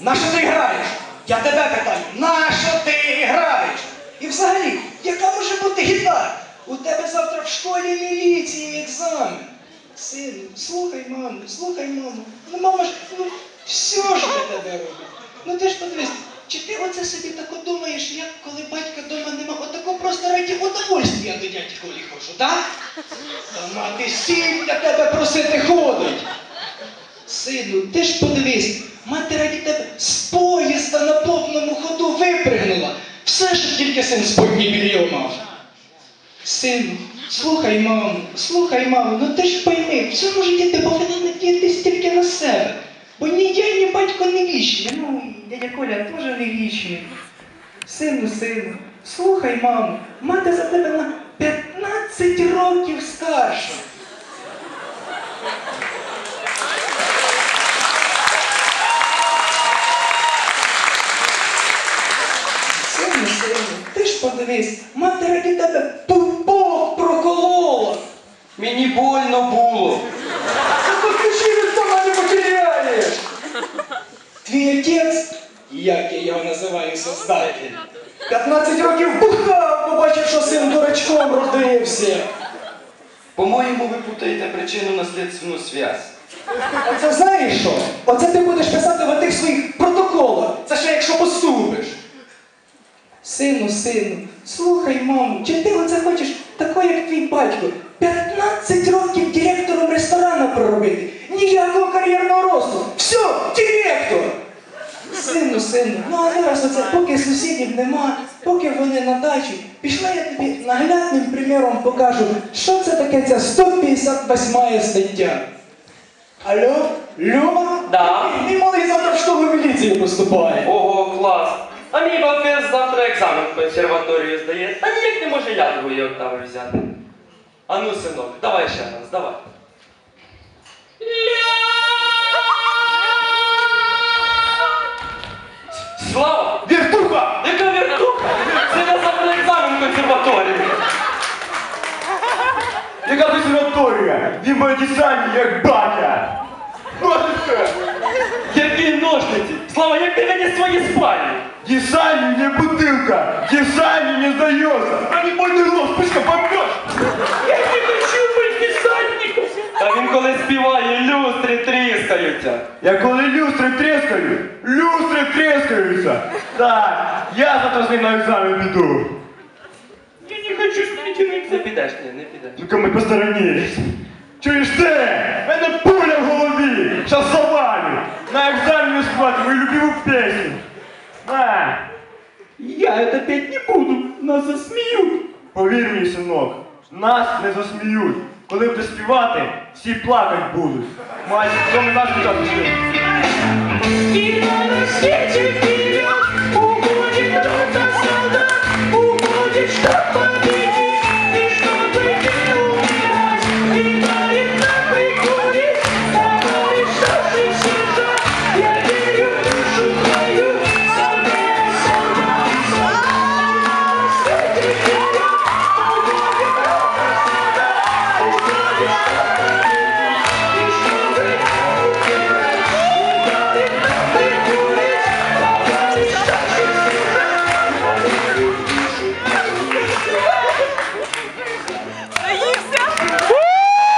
На що ти граєш? Я тебе питаю, на що ти граєш? І взагалі, яка може бути гітара? У тебе завтра в школі міліції екзамен. Сину, слухай маму, слухай маму. Ну мама ж, ну все ж для тебе робить. Ну ти ж подивись, чи ти оце собі тако думаєш, як коли батька дома нема, отако просто раді удовольствия до дяді Колі ходжу, так? Та мати сіль для тебе просити ходить. Сину, ти ж подивись, мати раді тебе з поїзда на повному ходу випригнула. Все ж тільки син сподній більйо мав. Сину, слухай маму, слухай маму, ну ти ж пойми, в цьому житті ти повинен надіятись тільки на себе. Бо ні я, ні батько не вічні. Ну, і дядя Коля теж не вічний. Сину, сину, слухай маму, мати за тебе на 15 років старша. Сину, сину, подивись, мати раді тебе пупок проколола. Мені больно було. Зато ключі від дома не потеряєш. Твій отець, як я його називаю, создатель, 15 років бухав, побачив, що син дурачком родився. По-моєму, ви путаєте причину наслідственну зв'язь. Оце знаєш що? Оце ти будеш писати в тих своїх протоколах. Це ще якщо поступиш. Сину, сину, слухай, маму, чи ти оце хочеш такий, як твій батько? 15 років директором ресторану проробити. Ніякого кар'єрного росту. Все, директор! Сину, сину, ну а зараз оце, поки сусідів нема, поки вони на дачі, пішла я тобі наглядним приміром покажу, що це таке ця 158 стаття. Алло, Люба? Да. Мій малий завтра в школу міліції поступає. Ого, клас. А мій балбес завтра екзамен в консерваторію здає. А ніяк не може я другої октави взяти. А ну, синок, давай ще раз, давай. Слава! Віртуха! Яка віртуха? Це я завтра екзамен в консерваторії. Яка консерваторія? Він має дизайні, як батя! Ножице! Які ножниці! Слава, як ти мені свої спальні? Дизайни не бутылка! Дизайни не сдается! А не мой нос, пусть помнешь! Я не хочу бути десантником! Та він коли співає, люстри тріскаються. Я коли люстри трескаю, люстри трескаются! Так, я завтра з ним на екзамен піду. Я не хочу спіти на Не підеш, ні, не підеш. Тільки ми посторонились. Чуєш ти? В Мене На! Я это петь не буду, нас засміють. Повір мені, синок, нас не засміють. Коли буде співати, всі плакать будуть. Мать, хто не наш час.